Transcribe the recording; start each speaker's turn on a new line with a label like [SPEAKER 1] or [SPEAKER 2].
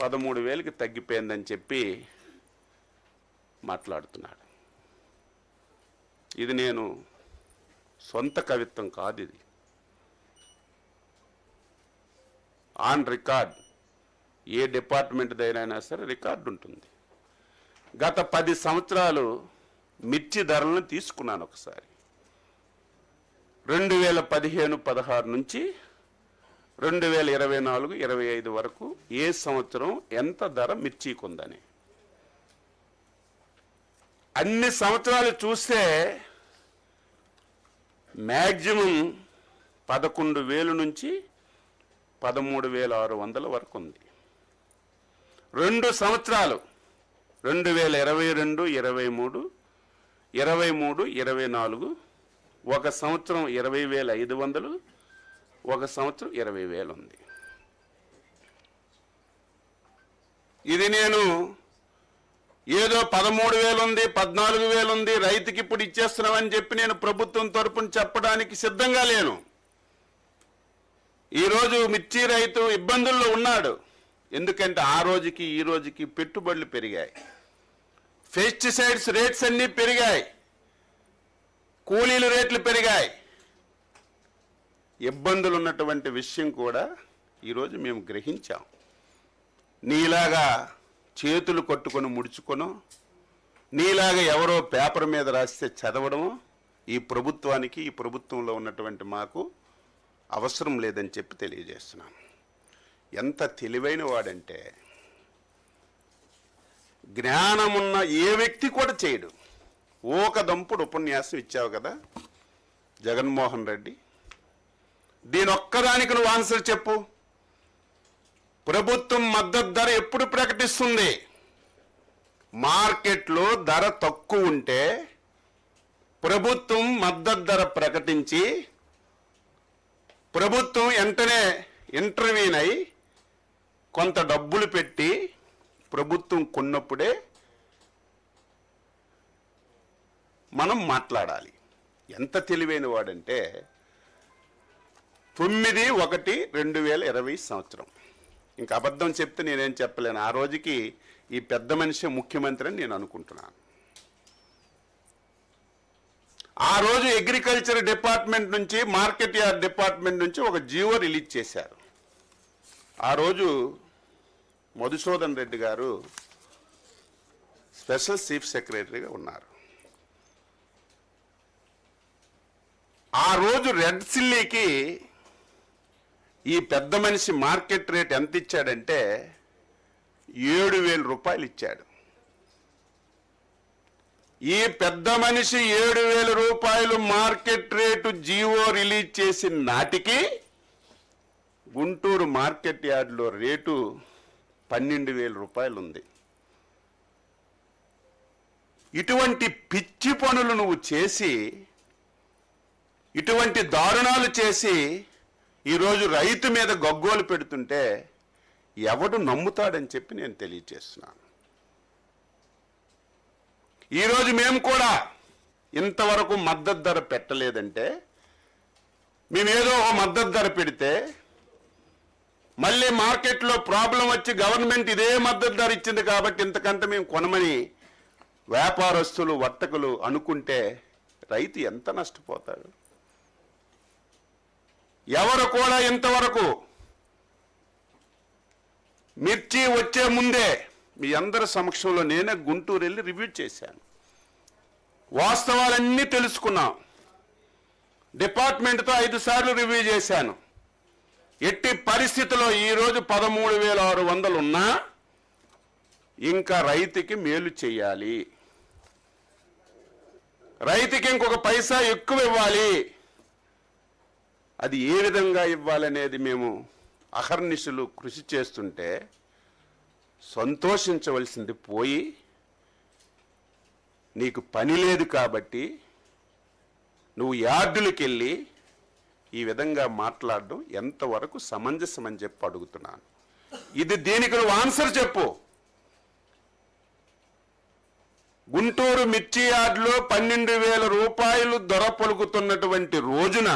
[SPEAKER 1] పదమూడు వేలకి తగ్గిపోయిందని చెప్పి మాట్లాడుతున్నాడు. ఇది నేను సొంత కవిత్వం కాదు ఇది. ఆన్ రికార్డ్ ఏ డిపార్ట్మెంట్ దగ్గరైనా సరే రికార్డు ఉంటుంది. గత పది సంవత్సరాలు మిర్చి ధరలను తీసుకున్నాను ఒకసారి. రెండు వేల పదిహేను పదహారు నుంచి రెండు వేల ఇరవై నాలుగు ఇరవై ఐదు వరకు ఏ సంవత్సరం ఎంత ధర మిర్చికి ఉందని అన్ని సంవత్సరాలు చూస్తే మ్యాక్సిమం పదకొండు వేలు నుంచి పదమూడు వేల ఆరు వందల వరకు ఉంది. రెండు సంవత్సరాలు రెండు వేల ఇరవై రెండు ఇరవై మూడు ఇరవై మూడు ఇరవై నాలుగు ఒక సంవత్సరం ఇరవై వేల ఐదు వందలు ఒక సంవత్సరం ఇరవై వేలు ఉంది. ఇది నేను ఏదో పదమూడు వేలు ఉంది పద్నాలుగు వేలు ఉంది రైతుకి ఇప్పుడు ఇచ్చేస్తున్నామని చెప్పి నేను ప్రభుత్వం తరపున చెప్పడానికి సిద్ధంగా లేను. ఈరోజు మిర్చి రైతు ఇబ్బందుల్లో ఉన్నాడు. ఎందుకంటే ఆ రోజుకి ఈ రోజుకి పెట్టుబడులు పెరిగాయి. పెస్టిసైడ్స్ రేట్స్ అన్నీ పెరిగాయి. కూలీలు రేట్లు పెరిగాయి. ఇబ్బందులు ఉన్నటువంటి విషయం కూడా ఈరోజు మేము గ్రహించాం. నీలాగా చేతులు కొట్టుకొని ముడుచుకొను నీలాగా ఎవరో పేపర్ మీద రాస్తే చదవడము ఈ ప్రభుత్వానికి ఈ ప్రభుత్వంలో ఉన్నటువంటి మాకు అవసరం లేదని చెప్పి తెలియజేస్తున్నాను ఎంత తెలివైన వాడంటే జ్ఞానమున్న ఏ వ్యక్తి కూడా చేయడు. ఓక దంపుడు ఉపన్యాసం ఇచ్చావు కదా జగన్మోహన్ రెడ్డి. దీని ఒక్కదానికి నువ్వు ఆన్సర్ చెప్పు. ప్రభుత్వం మద్దతు ధర ఎప్పుడు ప్రకటిస్తుంది? మార్కెట్లో ధర తక్కువ ఉంటే ప్రభుత్వం మద్దతు ధర ప్రకటించి ప్రభుత్వం వెంటనే ఇంటర్వ్యూన్ అయి కొంత డబ్బులు పెట్టి ప్రభుత్వం కొన్నప్పుడే మనం మాట్లాడాలి. ఎంత తెలివైన వాడంటే తొమ్మిది ఒకటి రెండు వేల ఇరవై సంవత్సరం. ఇంకా అబద్ధం చెప్తే నేనేం చెప్పలేను. ఆ రోజుకి ఈ పెద్ద మనిషి ముఖ్యమంత్రి అని నేను అనుకుంటున్నాను. ఆ రోజు అగ్రికల్చర్ డిపార్ట్మెంట్ నుంచి మార్కెట్ యార్డ్ డిపార్ట్మెంట్ నుంచి ఒక జీవో రిలీజ్ చేశారు. ఆ రోజు మధుసూదన్ రెడ్డి గారు స్పెషల్ చీఫ్ సెక్రటరీగా ఉన్నారు. ఆ రోజు రెడ్ సిల్లీకి ఈ పెద్ద మనిషి మార్కెట్ రేట్ ఎంత ఇచ్చాడంటే ఏడు వేల రూపాయలు ఇచ్చాడు. ఈ పెద్ద మనిషి ఏడు వేల రూపాయలు మార్కెట్ రేటు జీవో రిలీజ్ చేసిన నాటికి గుంటూరు మార్కెట్ యార్డ్లో రేటు పన్నెండు వేల రూపాయలు ఉంది ఇటువంటి పిచ్చి పనులు నువ్వు చేసి ఇటువంటి దారుణాలు చేసి ఈరోజు రైతు మీద గగ్గోలు పెడుతుంటే ఎవడు నమ్ముతాడని చెప్పి నేను తెలియజేస్తున్నాను ఈరోజు మేము కూడా ఇంతవరకు మద్దతు ధర పెట్టలేదంటే మేమేదో ఒక మద్దతు ధర పెడితే మళ్ళీ మార్కెట్లో ప్రాబ్లం వచ్చి గవర్నమెంట్ ఇదే మద్దతు ధర ఇచ్చింది కాబట్టి ఇంతకంటే మేము కొనమని వ్యాపారస్తులు వర్తకులు అనుకుంటే రైతు ఎంత నష్టపోతాడు? ఎవరు కూడా ఇంతవరకు మిర్చి వచ్చే ముందే మీ అందరి సమక్షంలో నేనే గుంటూరు వెళ్ళి రివ్యూ చేశాను. వాస్తవాలన్నీ తెలుసుకున్నాం. డిపార్ట్మెంట్తో ఐదు సార్లు రివ్యూ చేశాను. ఎట్టి పరిస్థితిలో ఈరోజు పదమూడు వేల ఆరు వందలు ఉన్నా ఇంకా రైతుకి మేలు చేయాలి. రైతుకి ఇంకొక పైసా ఎక్కువ ఇవ్వాలి. అది ఏ విధంగా ఇవ్వాలనేది మేము అహర్నిశలు కృషి చేస్తుంటే సంతోషించవలసింది పోయి నీకు పని లేదు కాబట్టి నువ్వు యార్డులకి వెళ్ళి ఈ విధంగా మాట్లాడడం ఎంతవరకు సమంజసం అని చెప్పి అడుగుతున్నాను. ఇది దీనికి నువ్వు ఆన్సర్ చెప్పు. గుంటూరు మిర్చి యార్డులో పన్నెండు వేల రూపాయలు దొర పలుకుతున్నటువంటి రోజున